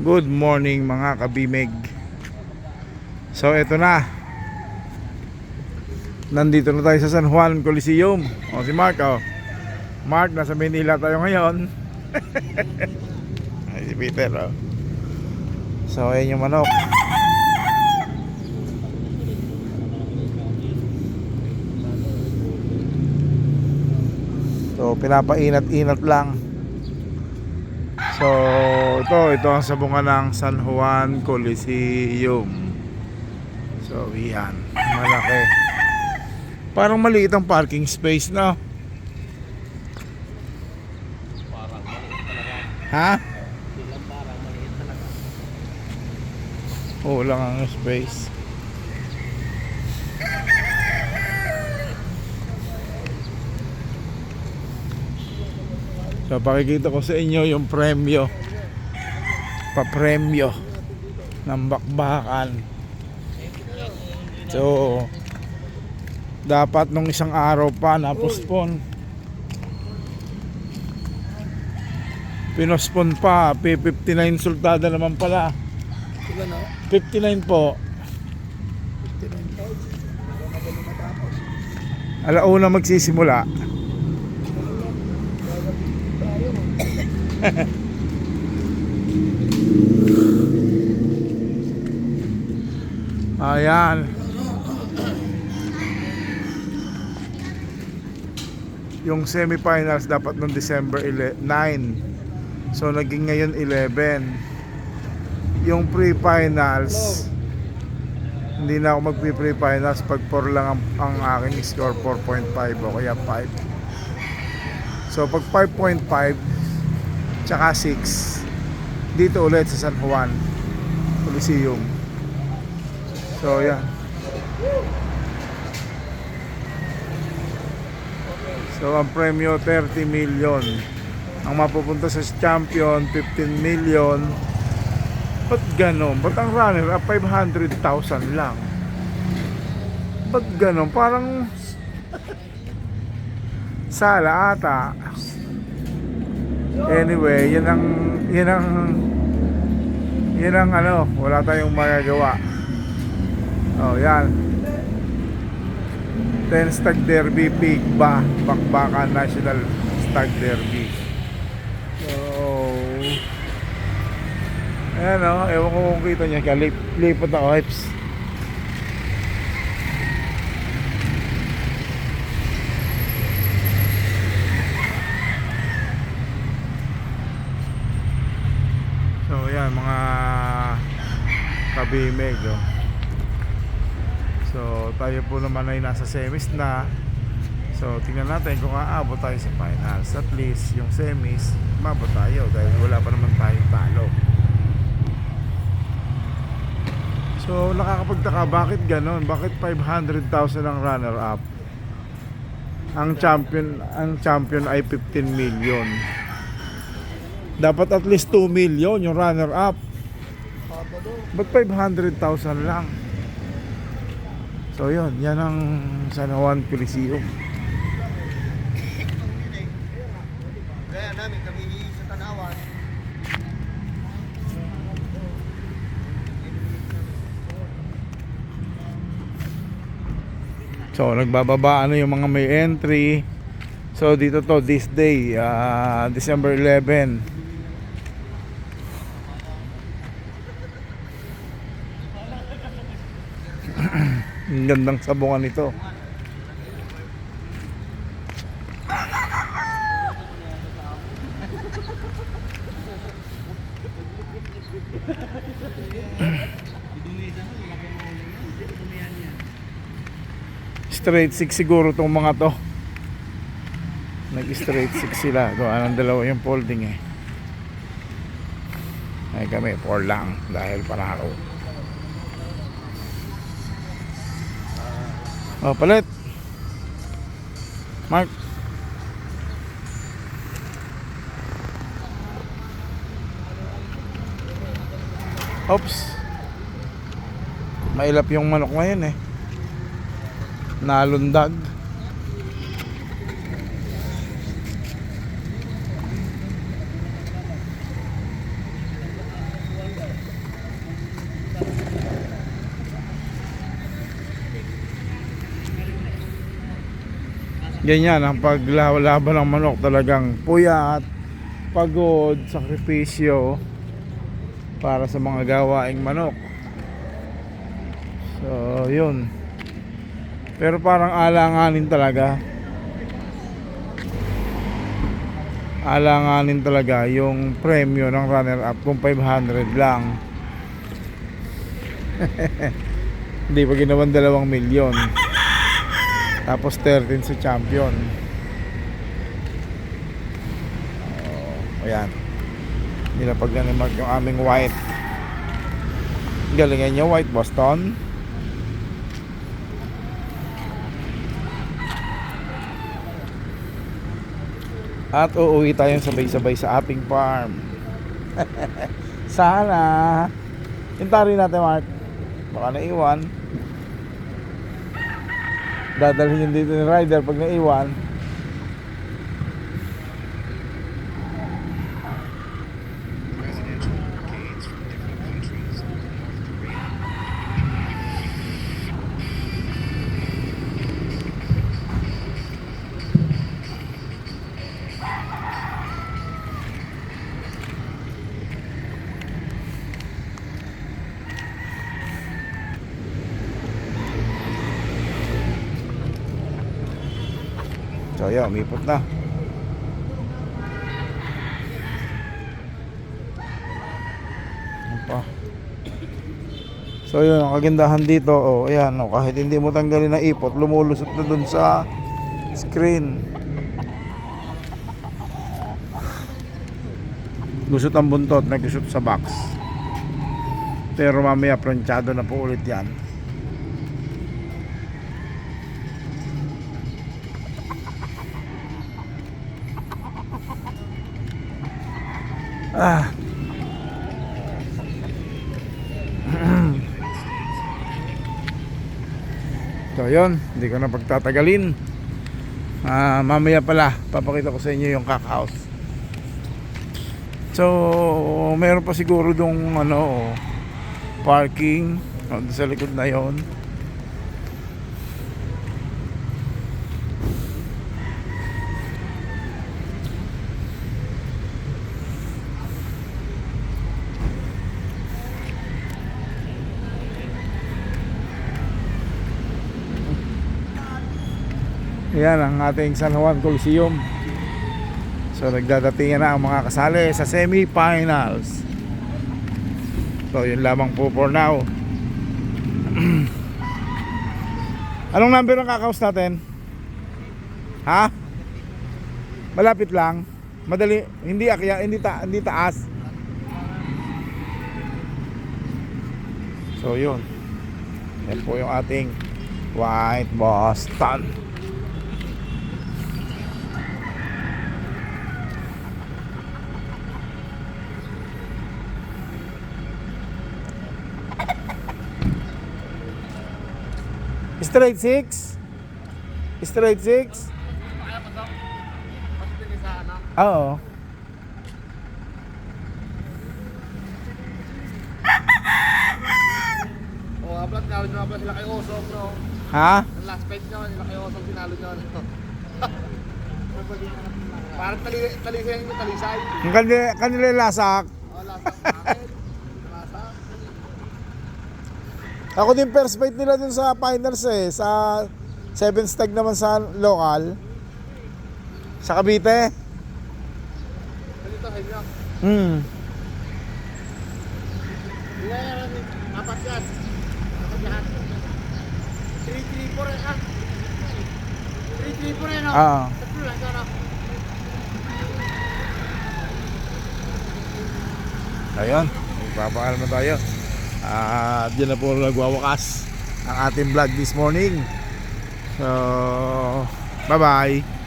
Good morning mga kabimeg So eto na. Nandito na tayo sa San Juan Coliseum. O si Mark oh. Mark, nasa Manila tayo ngayon. Ay si Peter oh. So ayan yung manok. So pinapainat-inat lang So, ito, ito ang sabungan ng San Juan Coliseum. So, yan. Malaki. Parang maliit ang parking space, no? Parang maliit talaga. Ha? Parang maliit talaga. Oo lang ang space. So, pakikita ko sa inyo yung premyo. Pa-premyo ng bakbakan. So, dapat nung isang araw pa na-postpone. Pinospon pa, P59 sultada naman pala. Sila na? 59 po. Alauna magsisimula. Ayan. Yung semifinals dapat noong December 11 9. So naging ngayon 11. Yung pre-finals hindi na ako magpi-pre-finals pag 4 lang ang, ang aking score 4.5 o kaya 5 so pag 5.5 tsaka 6 dito ulit sa San Juan Coliseum so yan so ang premyo 30 million ang mapupunta sa champion 15 million Ba't ganon? Ba't ang runner up 500,000 lang? Ba't ganon? Parang sala ata. Anyway, yan ang yan ang yan ang ano, wala tayong magagawa. Oh, yan. 10 Stag Derby Pig ba Bakbakan National Stag Derby. So, Ayan o, ewan ko kung kita niya kaya lip, lipot ako hips So yan mga kabimeg oh. So tayo po naman ay nasa semis na So tingnan natin kung aabot tayo sa finals At least yung semis Mabot tayo dahil wala pa naman tayong talo So nakakapagtaka bakit ganon? Bakit 500,000 ang runner up? Ang champion ang champion ay 15 million. Dapat at least 2 million yung runner up. Ba't 500,000 lang? So yun, yan ang San Juan Coliseum. Kaya namin kami sa Tanawan. So nagbababa ano yung mga may entry. So dito to this day, ah, December 11. Ang gandang sabungan nito. Straight six siguro tong mga to. Nag straight six sila. Gawa ng dalawa yung folding eh. Ay kami, 4 lang dahil panalo. Oh, palit. Mark. Oops. Mailap yung manok ngayon eh. Nalundag. Ganyan ang paglalaban ng manok talagang puyat pagod sakripisyo para sa mga gawaing manok. So yun. Pero parang alanganin talaga. Alanganin talaga yung premyo ng runner up kung 500 lang. Hindi pa ginawan dalawang milyon tapos 13 sa champion. Oh, ayan. Nilapag na ni Mark yung aming white. Galingan niya white Boston. At uuwi tayong sabay-sabay sa ating farm. Sana. Hintari natin Mark. Baka naiwan Dadalhin yun dito ni rider pag naiwan So yun, umipot na. Ano pa? So yun, ang kagandahan dito, oh, ayan, oh, kahit hindi mo tanggalin na ipot, lumulusot na dun sa screen. Gusot ang buntot, nagusot sa box. Pero mamaya pranchado na po ulit yan. Ah. so yun, hindi ko na pagtatagalin. Ah, mamaya pala, papakita ko sa inyo yung cockhouse. So, meron pa siguro dong ano, parking sa likod na yon. Yan ang ating San Juan Coliseum. So nagdadatingan na ang mga kasali sa semi-finals. So yun lamang po for now. Anong number ng kakaus natin? Ha? Malapit lang. Madali, hindi akya, hindi ta, hindi taas. So yun. Yan po yung ating White Boston. Straight 6? Straight 6? Oo. Oh, ablat na rin ablat sila kay Osok, no? Ha? Ang last fight nyo, sila kay Osok tinalo nyo. Parang tali, talisay yung talisay. Ang kanila, kanila lasak. Oh, last fight. Lasa. Ako din first fight nila dun sa finals eh. Sa 7 stag naman sa local. Sa Cavite. Sa inyo. Hmm. Hindi na yan, apat yan. Apat lahat. 3-3-4 eh, ah. 3-3-4 eh, no? Ah. Tatlo lang, ano? Ayun. Magpapakal na tayo. At dyan na po nagwawakas ang ating vlog this morning. So, bye-bye.